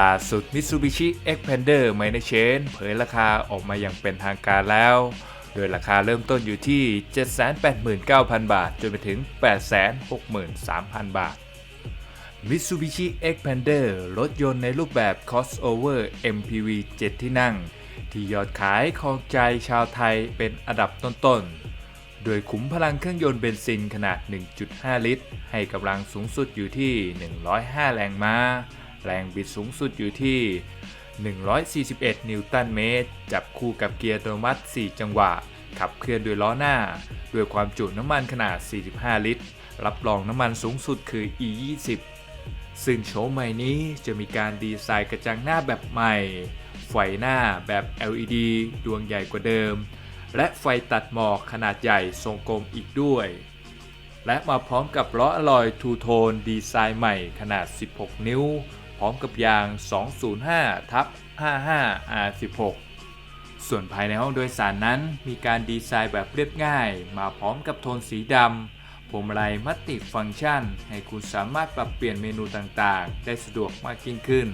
ล่าสุด Mitsubishi Xpander m i n o r Chain เผยราคาออกมาอย่างเป็นทางการแล้ว โดยราคาเริ่มต้นอยู่ที่ 789,000 บาท จนไปถึง 863,000 บาท Mitsubishi Xpander รถยนต์ในรูปแบบ crossover MPV 7 ที่นั่ง ที่ยอดขายของใจชาวไทยเป็นอันดับต้นๆ โดยขุมพลังเครื่องยนต์เบนซินขนาด 1.5 ลิตร ให้กำลังสูงสุดอยู่ที่ 105 แรงม้า แรงบิดสูงสุดอยู่ที่ 141 นิวตันเมตร จับคู่กับเกียร์อัตโนมัติ 4 จังหวะ ขับเคลื่อนด้วยล้อหน้า ด้วยความจุน้ำมันขนาด 45 ลิตร รับรองน้ำมันสูงสุดคือ E20 ซึ่งโฉมใหม่นี้จะมีการดีไซน์กระจังหน้าแบบใหม่ ไฟหน้าแบบ LED ดวงใหญ่กว่าเดิม และไฟตัดหมอกขนาดใหญ่ทรงกลมอีกด้วย และมาพร้อมกับล้ออลอยทูโทนดีไซน์ใหม่ขนาด 16 นิ้ว ร้อมกับยาง 205ทับ55 R16 ส่วนภายในห้องโดยสารนั้นมีการดีไซน์แบบเรียบง่าย มาพร้อมกับโทนสีดำพวงมาลัยมัลติฟังก์ชัน ให้คุณสามารถปรับเปลี่ยนเมนูต่างๆ ได้สะดวกมากยิ่งขึ้น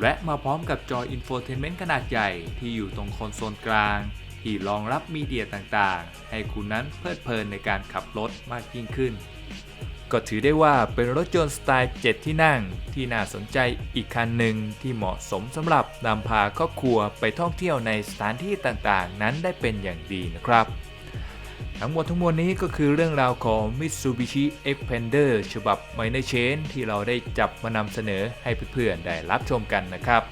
และมาพร้อมกับจออินโฟเทนเมนต์ขนาดใหญ่ที่อยู่ตรงคอนโซลกลาง ที่รองรับมีเดียต่างๆ ให้คุณนั้นเพลิดเพลินในการขับรถมากยิ่งขึ้น ก็ถือได้ว่าเป็นรถยนต์สไตล์7ที่นั่ง ที่น่าสนใจอีกคันหนึ่งที่เหมาะสมสำหรับนำพาครอบครัวไปท่องเที่ยวในสถานที่ต่างๆ นั้นได้เป็นอย่างดีนะครับ ทั้งหมดทั้งมวลนี้ก็คือเรื่องราวของ Mitsubishi Xpander ฉบับ Minor Change ที่เราได้จับมานำเสนอให้เพื่อนๆได้รับชมกันนะครับ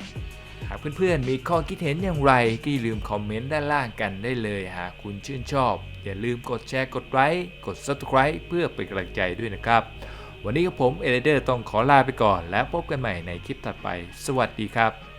ากเพื่อนๆมีข้อคิดเห็นอย่างไรก็อย่าลืมคอมเมนต์ด้านล่างกันได้เลยหากคุณชื่นชอบ อย่าลืมกดแชร์กดไลค์กด Subscribe เพื่อเป็นกำลังใจด้วยนะครับ วันนี้กับผมเอเลเดอร์ต้องขอลาไปก่อน แล้วพบกันใหม่ในคลิปถัดไป สวัสดีครับ